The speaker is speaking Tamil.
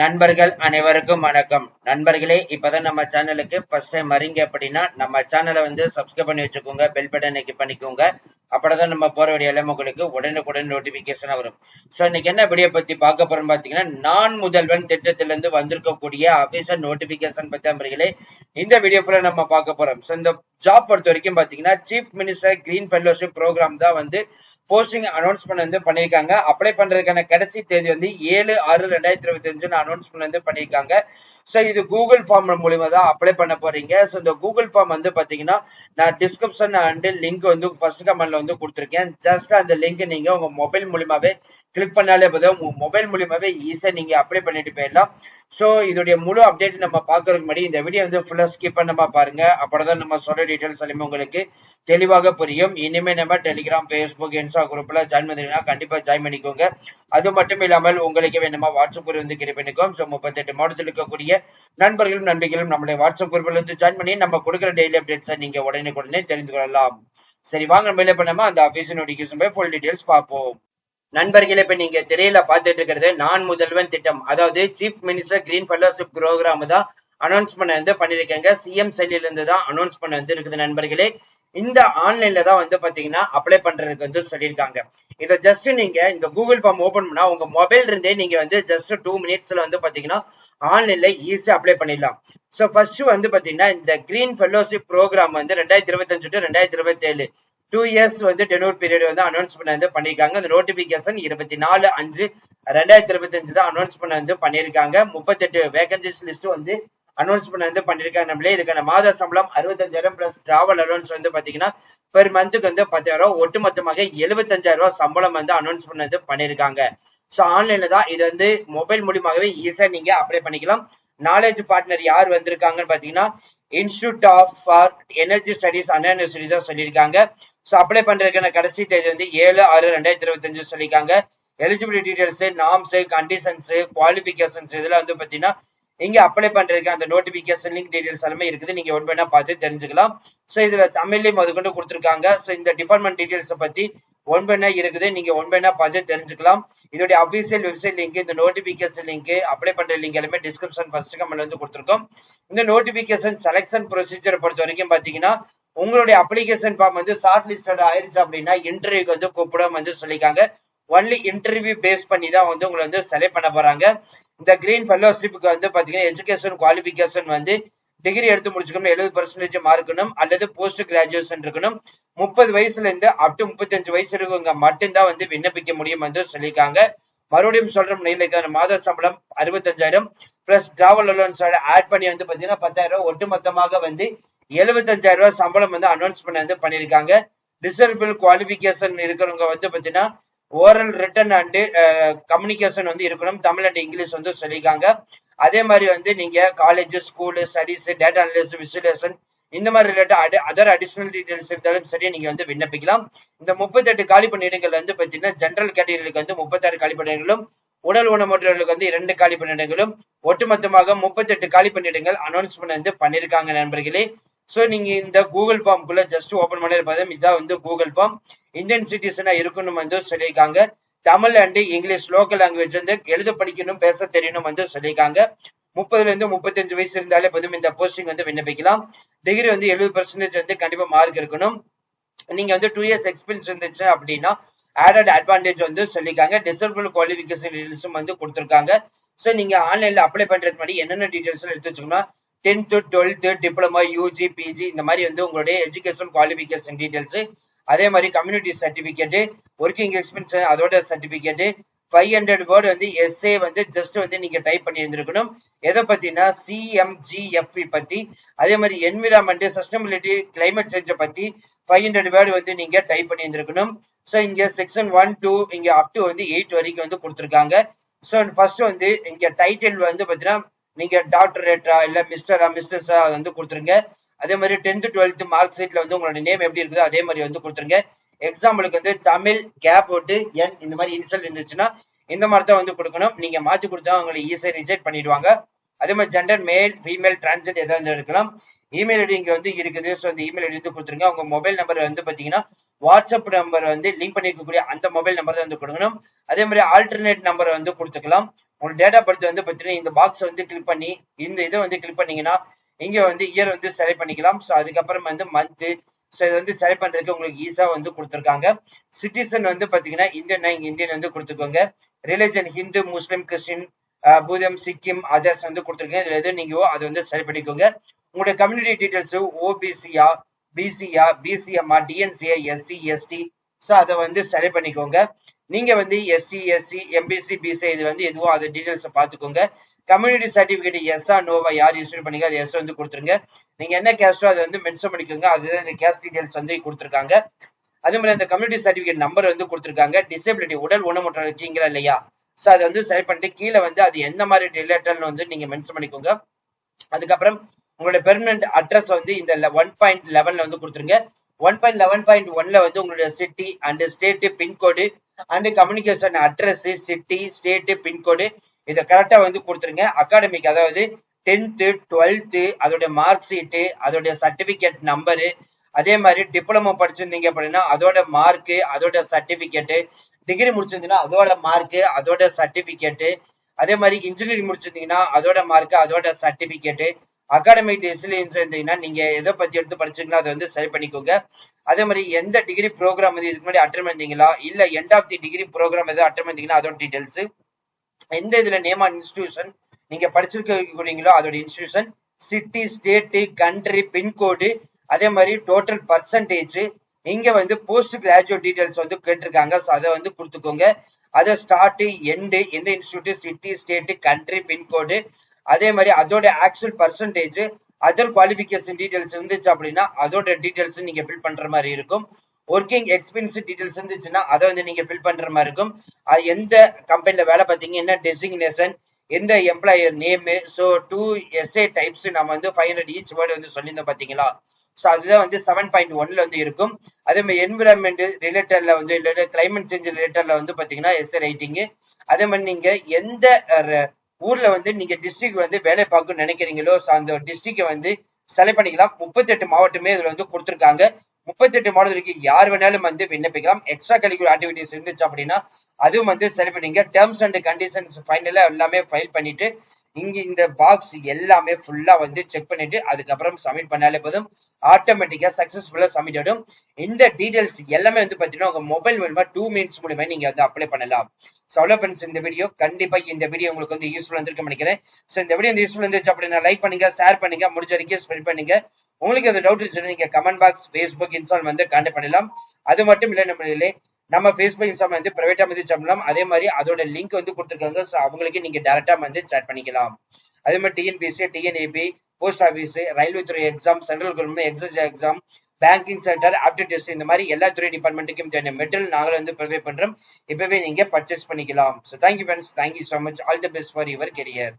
நண்பர்கள் அனைவருக்கும் வணக்கம். நண்பர்களே இப்பதான் நம்ம சேனலுக்கு ஃபர்ஸ்ட் டைம் வரீங்க அப்படின்னா நம்ம சேனலை வந்து சப்ஸ்கிரைப் பண்ணி வச்சுக்கோங்க பெல் பட்டனை கிளிக் பண்ணிக்கோங்க. அப்பதான் நம்ம போற வேண்டிய எல்லாம் உங்களுக்கு உடனுக்குடன் நோட்டிபிகேஷன் வரும். சோ இன்னைக்கு என்ன வீடியோ பத்தி பார்க்க போறோம் பாத்தீங்கன்னா நான் முதல்வன் திட்டத்திலிருந்து வந்திருக்கக்கூடிய அபிஷன் நோட்டிபிகேஷன் பத்தி நண்பர்களே இந்த வீடியோ ஃபுல்லா நம்ம பார்க்க போறோம். சோ இந்த ஜாப் பொறுத்த வரைக்கும் பாத்தீங்கன்னா chief minister green fellowship programme தான் வந்து போஸ்டிங் அனௌன்ஸ்மெண்ட் வந்து பண்ணியிருக்காங்க. அப்ளை பண்றதுக்கான கடைசி தேதி வந்து ஏழு ஆறு ரெண்டாயிரத்தி இருபத்தி அஞ்சு அனௌன்ஸ்மெண்ட் வந்து பண்ணியிருக்காங்க. ஸோ இது கூகுள் ஃபார்ம் மூலியமா தான் அப்ளை பண்ண போறீங்க. ஸோ இந்த கூகுள் ஃபார்ம் வந்து பாத்தீங்கன்னா நான் டிஸ்கிரிப்ஷன் அண்ட் லிங்க் வந்து ஃபர்ஸ்ட் கமெண்ட்ல வந்து கொடுத்துருக்கேன். ஜஸ்ட் அந்த லிங்க் நீங்க உங்க மொபைல் மூலியமாவே கிளிக் பண்ணாலே போதும். உங்க மொபைல் மூலியமாவே ஈஸியா நீங்க அப்ளை பண்ணிட்டு போயிடலாம். ஸோ இதோடைய முழு அப்டேட் நம்ம பார்க்கறதுக்கு முன்னாடி இந்த வீடியோ வந்து ஃபுல்லா ஸ்கிப் பண்ணாம பாருங்க. அப்பதான் நம்ம சொல்ல டீட்டெயில்ஸ் எல்லாமே உங்களுக்கு தெளிவாக புரியும். இனிமே நம்ம டெலிகிராம் ஃபேஸ்புக் இன்ஸ்டா குரூப்ல ஜாயின் பண்ணிருந்தா கண்டிப்பா ஜாயின் பண்ணிக்கோங்க. அது மட்டும் இல்லாமல் உங்களுக்கு வேணுமா வாட்ஸ்அப் குரூப் வந்து கிரியேட் பண்ணிக்கோம் ஸோ முப்பத்தெட்டு மாவட்டத்தில் இருக்கக்கூடிய நண்பர்களும் நண்பிகளும் நம்மளுடைய வாட்ஸ்அப் குரூப்ல வந்து ஜாயின் பண்ணி நம்ம கொடுக்குற டெய்லி அப்டேட்ஸை நீங்க உடனே உடனே தெரிந்து கொள்ளலாம். சரி வாங்க மேலே பண்ணாம அந்த ஆபீஸ் நோட்டிபிகேஷன் போய் ஃபுல் டீடைல்ஸ் பார்ப்போம். நண்பர்களே இப்ப நீங்க திரையில பாத்துட்டு இருக்கிறது நான் முதல்வன் திட்டம். அதாவது chief minister green fellowship programme தான் அனௌன்ஸ்மெண்ட் வந்து பண்ணியிருக்காங்க சிஎம் சைட்ல இருந்து தான் அனௌன்ஸ்மெண்ட் வந்து இருக்குது நண்பர்களே. இந்த ஆன்லைன்ல தான் வந்து பாத்தீங்கன்னா அப்ளை பண்றதுக்கு வந்து சொல்லியிருக்காங்க. இதை ஜஸ்ட் நீங்க இந்த கூகுள் ஃபார்ம் ஓபன் பண்ணா உங்க மொபைல் இருந்தே நீங்க வந்து ஜஸ்ட் டூ மினிட்ஸ்ல வந்து பாத்தீங்கன்னா ஆன்லைன்ல ஈஸியா அப்ளை பண்ணிடலாம். சோ ஃபர்ஸ்ட் வந்து பாத்தீங்கன்னா இந்த கிரீன் ஃபெல்லோஷிப் ப்ரோக்ராம் வந்து ரெண்டாயிரத்தி இருபத்தஞ்சு டு ரெண்டாயிரத்தி இருபத்தி ஏழு டூ இயர்ஸ் வந்து டெனூர் பீரியட் வந்து அனௌன்ஸ்மெண்ட் வந்து பண்ணியிருக்காங்க. அந்த நோட்டிபிகேஷன் இருபத்தி நாலு அஞ்சு ரெண்டாயிரத்தி இருபத்தி அஞ்சு தான் அனௌன்ஸ்மெண்ட் வந்து பண்ணியிருக்காங்க. முப்பத்தெட்டு வேகன்சிஸ் லிஸ்ட் வந்து அனௌன்ஸ்மெண்ட் வந்து பண்ணிருக்காங்க நம்மளே இதுக்கான மாத சம்பளம் அறுபத்தஞ்சாயிரம் பிளஸ் டிராவல் அலோன்ஸ் வந்து பாத்தீங்கன்னா பெர் மந்த்துக்கு வந்து பத்தாயிரம் ஒட்டு ஒட்டுமொத்தமாக எழுபத்தஞ்சாயிரம் ரூபாய் சம்பளம் வந்து அனௌன்ஸ்மெண்ட் வந்து பண்ணிருக்காங்க ஸோ ஆன்லைன்ல தான் இது வந்து மொபைல் மூலியமாகவே ஈஸியா நீங்க அப்ளை பண்ணிக்கலாம். நாலேஜ் பார்ட்னர் யார் வந்திருக்காங்கன்னு பாத்தீங்கன்னா institute of for energy studies Anna university தான் சொல்லியிருக்காங்க. ஸோ அப்ளை பண்றதுக்கான கடைசி தேதி வந்து ஏழு ஆறு ரெண்டாயிரத்தி இருபத்தஞ்சு சொல்லியிருக்காங்க. Eligibility details norms conditions qualifications இதெல்லாம் வந்து பாத்தீங்கன்னா இங்க அப்ளை பண்றதுக்கு அந்த நோட்டிபிகேஷன் லிங்க் டீடைல்ஸ் எல்லாமே இருக்குது. நீங்க ஒன் வேணா பார்த்து தெரிஞ்சுக்கலாம். ஸோ இதுல தமிழ்லயும் முதற்கொண்டு கொடுத்துருக்காங்க. ஸோ இந்த டிபார்ட்மெண்ட் டீடைல்ஸ் பத்தி ஒன் வேணா இருக்குது. நீங்க ஒன் வேணா பார்த்து தெரிஞ்சுக்கலாம். இதோட அபிஷியல் வெப்சைட் லிங்க் இந்த நோட்டிபிகேஷன் லிங்க் அப்ளை பண்ற லிங்க் எல்லாமே டிஸ்கிரிப்ஷன் ஃபர்ஸ்ட் கமெண்ட் வந்து கொடுத்துருக்கோம். இந்த நோட்டிபிகேஷன் செலக்ஷன் ப்ரொசீஜர் பொறுத்த வரைக்கும் பாத்தீங்கன்னா உங்களுடைய அப்ளிகேஷன் ஃபார்ம் வந்து ஷார்ட் லிஸ்டட் ஆயிருச்சு அப்படின்னா இன்டர்வியூக்கு வந்து கூப்பிடும் வந்து சொல்லியிருக்காங்க. ஒன்லி இன்டர்வியூ பேஸ் பண்ணி தான் வந்து உங்களை வந்து செலக்ட் பண்ண போறாங்க. இந்த கிரீன் ஃபெல்லோஷிப்புக்கு வந்து பாத்தீங்கன்னா எஜுகேஷன் குவாலிபிகேஷன் வந்து டிகிரி எடுத்து முடிச்சுக்கணும் எழுபது பர்சன்டேஜ் மார்க்கணும் அல்லது போஸ்ட் கிராஜுவேஷன் இருக்கணும். முப்பது வயசுல இருந்து அப் டு முப்பத்தஞ்சு வயசு இருக்கவங்க மட்டும்தான் வந்து விண்ணப்பிக்க முடியும் வந்து சொல்லியிருக்காங்க. மறுபடியும் சொல்றோம் நிலைக்கான மாத சம்பளம் அறுபத்தஞ்சாயிரம். பிளஸ் டிராவல் அலோன்ஸோட ஆட் பண்ணி வந்து பாத்தீங்கன்னா பத்தாயிரம் ரூபாய் ஒட்டுமொத்தமாக வந்து எழுபத்தஞ்சாயிரம் ரூபாய் சம்பளம் வந்து அனௌன்ஸ்மெண்ட் வந்து பண்ணியிருக்காங்க. டிசபிள் குவாலிபிகேஷன் இருக்கிறவங்க வந்து பாத்தீங்கன்னா ஓரல் ரிட்டன் அண்டு கம்யூனிகேஷன் வந்து இருக்கணும். தமிழ் அண்ட் இங்கிலீஷ் வந்து சொல்லியிருக்காங்க. அதே மாதிரி வந்து நீங்க college school studies data analysis visualisation இந்த மாதிரி ரிலேட்டட் அதர் அடிஷனல் டீடைல்ஸ் இருந்தாலும் சரியா நீங்க வந்து விண்ணப்பிக்கலாம். இந்த முப்பத்தெட்டு காலி பணியிடங்கள் வந்து பாத்தீங்கன்னா ஜென்ரல் கேட்டகரிகளுக்கு வந்து முப்பத்தாறு காலி பணியிடங்களும் உடல் ஊனமுற்றவர்களுக்கு வந்து இரண்டு காலி பணியிடங்களும் ஒட்டுமொத்தமாக முப்பத்தெட்டு காலி பணியிடங்கள் அனௌன்ஸ்மெண்ட் வந்து பண்ணிருக்காங்க நண்பர்களே. சோ நீங்க இந்த கூகுள் ஃபார்ம்குள்ள ஜஸ்ட் ஓபன் பண்ணி பார்த்தா இதான் வந்து கூகுள் ஃபார்ம் இந்தியன் சிட்டிசனா இருக்கணும் வந்து சொல்லியிருக்காங்க. Tamil and English local language வந்து எழுத படிக்கணும் பேச தெரியணும் வந்து சொல்லியிருக்காங்க. முப்பதுல இருந்து முப்பத்தஞ்சு வயசு இருந்தாலே போதும். இந்த போஸ்டிங் வந்து விண்ணப்பிக்கலாம். டிகிரி வந்து எழுபது பர்சன்டேஜ் வந்து கண்டிப்பா மார்க் இருக்கணும். நீங்க வந்து டூ இயர்ஸ் எக்ஸ்பீரியன்ஸ் இருந்துச்சு அப்படின்னா ஆடட் அட்வான்டேஜ் வந்து சொல்லியிருக்காங்க. டிசபிள் குவாலிபிகேஷன் வந்து கொடுத்துருக்காங்க. ஸோ நீங்க ஆன்லைன்ல அப்ளை பண்றதுக்கு முன்னாடி என்னென்ன டீடைல்ஸ் எடுத்து வச்சுக்கணும் tenth twelfth diploma UG PG இந்த மாதிரி வந்து உங்களுடைய எஜுகேஷன் குவாலிஃபிகேஷன் டீடைல்ஸ் அதே மாதிரி கம்யூனிட்டி சர்டிபிகேட் ஒர்க்கிங் எக்ஸ்பீரியன்ஸ் அதோட சர்டிபிகேட் ஃபைவ் ஹண்ட்ரட் வேர்டு வந்து எஸ்ஏ வந்து ஜஸ்ட் வந்து நீங்க டைப் பண்ணி இருந்திருக்கணும். எதை பத்தினா சிஎம்ஜிஎஃப்பி பத்தி அதே மாதிரி என்விரான்மெண்ட் சஸ்டபிலிட்டி கிளைமேட் சேஞ்சை பத்தி ஃபைவ் ஹண்ட்ரட் வேர்டு வந்து நீங்க டைப் பண்ணி இருந்திருக்கணும். ஸோ இங்க செக்ஷன் ஒன் டூ இங்க அப் டு வந்து எயிட் வரைக்கும் வந்து கொடுத்துருக்காங்க. ஸோ ஃபர்ஸ்ட் வந்து இங்க டைட்டில் வந்து பாத்தீங்கன்னா நீங்க டாக்டரேட்டா இல்ல மிஸ்டரா மிஸ்டர்ஸா வந்து கொடுத்துருங்க. அதே மாதிரி டென்த் டுவெல்த் மார்க் ஷீட்ல வந்து உங்களோட நேம் எப்படி இருக்குதோ அதே மாதிரி வந்து கொடுத்துருங்க. எக்ஸாம்பிளுக்கு வந்து தமிழ் கேப் போட்டு என் இந்த மாதிரி இன்சல்ட் இருந்துச்சுன்னா இந்த மாதிரி தான் வந்து கொடுக்கணும். நீங்க மாத்தி கொடுத்தா உங்களை ஈஸியாக ரிஜெக்ட் பண்ணிடுவாங்க. அதே மாதிரி ஜெண்டர் மேல் ஃபீமேல் டிரான்ஸ்ஜெண்டர் எதாவது இருக்கலாம் இமெயில் ஐடி இங்க வந்து இருக்குது. ஸோ அந்த இமெயில் ஐடி வந்து கொடுத்துருங்க. உங்க மொபைல் நம்பர் வந்து பாத்தீங்கன்னா வாட்ஸ்அப் நம்பர் வந்து லிங்க் பண்ணிக்கக்கூடிய அந்த மொபைல் நம்பர் வந்து கொடுக்கணும். அதே மாதிரி ஆல்டர்னேட் நம்பர் வந்து கொடுத்துக்கலாம். உங்களோட டேட்டா பர்த் வந்து பாத்தீங்கன்னா இந்த பாக்ஸ் வந்து கிளிக் பண்ணி இந்த இதை வந்து கிளிக் பண்ணீங்கன்னா இங்க வந்து இயர் வந்து செலக்ட் பண்ணிக்கலாம். ஸோ அதுக்கப்புறம் வந்து மந்த்து ஸோ இது வந்து செலக்ட் பண்றதுக்கு உங்களுக்கு ஈஸியா வந்து கொடுத்துருக்காங்க. சிட்டிசன் வந்து பாத்தீங்கன்னா இந்தியன் இந்தியன் வந்து கொடுத்துக்கோங்க. ரிலிஜன் ஹிந்து முஸ்லீம் கிறிஸ்டின் பூதம் சிக்கிம் அதர்ஸ் வந்து கொடுத்துருக்கேன். இதுல எது நீங்க அதை வந்து செலக்ட் பண்ணிக்கோங்க. உங்களுடைய கம்யூனிட்டி டீடைல்ஸ் ஓபிசியா பிசியா பிசிஎம்ஆ டிஎன்சிஏ எஸ்சி எஸ்டி ஸோ அதை வந்து செலக்ட் பண்ணிக்கோங்க. நீங்க வந்து எஸ்சி எஸ்சி எம்பிசி பிசி இதுல வந்து எதுவோ அது டீடைல்ஸ் பார்த்துக்கோங்க. கம்யூனிட்டி சர்டிபிகேட் எஸ்ஆ நோவா யார் இஷ்யூ பண்ணீங்க அது எஸ் வந்து கொடுத்துருங்க. நீங்க என்ன கேஸ்டோ அதை வந்து மென்ஷன் பண்ணிக்கோங்க. அதுதான் இந்த கேஸ்ட் டீடைல்ஸ் வந்து கொடுத்துருக்காங்க. அதே மாதிரி அந்த கம்யூனிட்டி சர்டிபிகேட் நம்பர் வந்து கொடுத்துருக்காங்க. டிசபிலிட்டி உடல் ஊனமுற்ற இருக்கீங்களா இல்லையா? ஸோ அதை வந்து செலக்ட் பண்ணிட்டு கீழே வந்து அது எந்த மாதிரி ரிலேட்டட்னு வந்து நீங்க மென்ஷன் பண்ணிக்கோங்க. அதுக்கப்புறம் உங்களுடைய பெர்மனன்ட் அட்ரஸ் வந்து இந்த ஒன் பாயிண்ட் லெவன்ல வந்து கொடுத்துருங்க. ஒன் பாயிண்ட் லெவன் பாயிண்ட் ஒன்ல வந்து உங்களுடைய city and state pincode and communication address city state pincode இதை கரெக்டா வந்து கொடுத்துருங்க. அகாடமிக் அதாவது டென்த்து டுவெல்த்து அதோட மார்க் ஷீட்டு அதோட சர்டிபிகேட் நம்பரு அதே மாதிரி டிப்ளமோ படிச்சிருந்தீங்க அப்படின்னா அதோட மார்க்கு அதோட சர்டிபிகேட்டு டிகிரி முடிச்சிருந்தீங்கன்னா அதோட மார்க்கு அதோட சர்டிபிகேட்டு அதே மாதிரி இன்ஜினியரிங் முடிச்சிருந்தீங்கன்னா அதோட மார்க்கு அதோட சர்டிபிகேட்டு அகாடமிக் டேஸ்ல இருந்தீங்கன்னா நீங்க எதை பத்தி எடுத்து படிச்சீங்களோ அதை வந்து சரி பண்ணிக்கோங்க. அதே மாதிரி எந்த டிகிரி ப்ரோக்ராம் வந்து இதுக்கு முன்னாடி அட்டன் பண்ணீங்களா இல்ல end of the degree programme எதாவது அட்டன் பண்ணீங்கன்னா அதோட டீடைல்ஸ் எந்த இதுல நேம் ஆன் இன்ஸ்டிடியூஷன் நீங்க படிச்சிருக்கீங்களோ அதோட institution city state country pincode அதே மாதிரி டோட்டல் பர்சன்டேஜ் இங்க வந்து போஸ்ட் கிராஜுவேட் டீடைல்ஸ் வந்து கேட்டிருக்காங்க. ஸோ அதை வந்து கொடுத்துக்கோங்க. அதை ஸ்டார்ட் எண்டு எந்த institute city state country pincode அதே மாதிரி அதோட actual percentage other qualification details இருந்துச்சு அப்படின்னா அதோட டீடைல்ஸ் நீங்க ஃபில் பண்ற மாதிரி இருக்கும். ஒர்க்கிங் எக்ஸ்பீரியன்ஸ் டீடைல்ஸ் இருந்துச்சுன்னா அதை வந்து நீங்க ஃபில் பண்ற மாதிரி இருக்கும். அது எந்த கம்பெனில வேலை பார்த்தீங்க என்ன டெசிக்னேஷன் எந்த employer name so two essay types நம்ம வந்து ஃபைவ் ஹண்ட்ரட் ஈச் வேர்டு வந்து சொல்லியிருந்தோம் பார்த்தீங்களா? ஸோ அதுதான் வந்து செவன் பாயிண்ட் ஒன்ல வந்து இருக்கும். அதே மாதிரி என்விரான்மெண்ட் ரிலேட்டட்ல வந்து இல்லை கிளைமேட் சேஞ்ச் ரிலேட்டட்ல வந்து பார்த்தீங்கன்னா எஸ்ஏ ரைட்டிங்கு அதே மாதிரி நீங்க எந்த ஊர்ல வந்து நீங்க டிஸ்ட்ரிக்ட் வந்து வேலை பார்க்கணும்னு நினைக்கிறீங்களோ அந்த டிஸ்ட்ரிக்ட வந்து செலக்ட் பண்ணிக்கலாம். முப்பத்தெட்டு மாவட்டமே இதுல வந்து கொடுத்துருக்காங்க. முப்பத்தெட்டு மாவட்டத்துக்கு யார் வேணாலும் வந்து விண்ணப்பிக்கலாம். எக்ஸ்ட்ரா கரிக்குலர் ஆக்டிவிட்டிஸ் இருந்துச்சு அப்படின்னா அதுவும் வந்து செலக்ட் பண்ணிங்க. டேர்ம்ஸ் அண்ட் கண்டிஷன்ஸ் ஃபைனலா எல்லாமே ஃபைல் பண்ணிட்டு இங்க இந்த பாக்ஸ் எல்லாமே ஃபுல்லா வந்து செக் பண்ணிட்டு அதுக்கப்புறம் சப்மிட் பண்ணாலே போதும். ஆட்டோமேட்டிக்கா சக்சஸ்ஃபுல்லா சப்மிட் ஆகிடும் இந்த டீடைல்ஸ் எல்லாமே வந்து பாத்தீங்கன்னா உங்க மொபைல் மூலமா டூ மினிட்ஸ் மூலமா நீங்க வந்து அப்ளை பண்ணலாம். ஸோ அவ்வளோ ஃப்ரெண்ட்ஸ் இந்த வீடியோ கண்டிப்பா இந்த வீடியோ உங்களுக்கு வந்து யூஸ்ஃபுல் வந்திருக்கு நினைக்கிறேன். ஸோ இந்த வீடியோ வந்து யூஸ்ஃபுல் இருந்துச்சு அப்படின்னா லைக் பண்ணுங்க ஷேர் பண்ணுங்க முடிஞ்ச வரைக்கும் ஸ்பெண்ட் பண்ணுங்க. உங்களுக்கு அந்த டவுட் இருந்துச்சுன்னா நீங்க கமெண்ட் பாக்ஸ் ஃபேஸ்புக் இன்ஸ்டால் வந்து கான்டாக்ட் பண்ணலாம். அது மட்டும் இல்லை நம்மளே நம்ம ஃபேஸ்புக் இன்ஸ்டால் வந்து பிரைவேட்டா மெசேஜ் பண்ணலாம் அதே மாதிரி அதோட லிங்க் வந்து கொடுத்துருக்காங்க. ஸோ அவங்களுக்கு நீங்க டேரக்டா வந்து சேட் பண்ணிக்கலாம். அதே மாதிரி டிஎன்பிசி டிஎன்ஏபி போஸ்ட் ஆஃபீஸ் ரயில்வே துறை exam central government excess exam banking centre aptitude test இந்த மாதிரி எல்லா துறை டிபார்ட்மெண்ட்டுக்கும் தேவையான மெட்டீரியல் நாங்கள் வந்து ப்ரொவைட் பண்றோம். இப்பவே நீங்க பர்ச்சேஸ் பண்ணிக்கலாம். So thank you friends thank you so much all the best for your career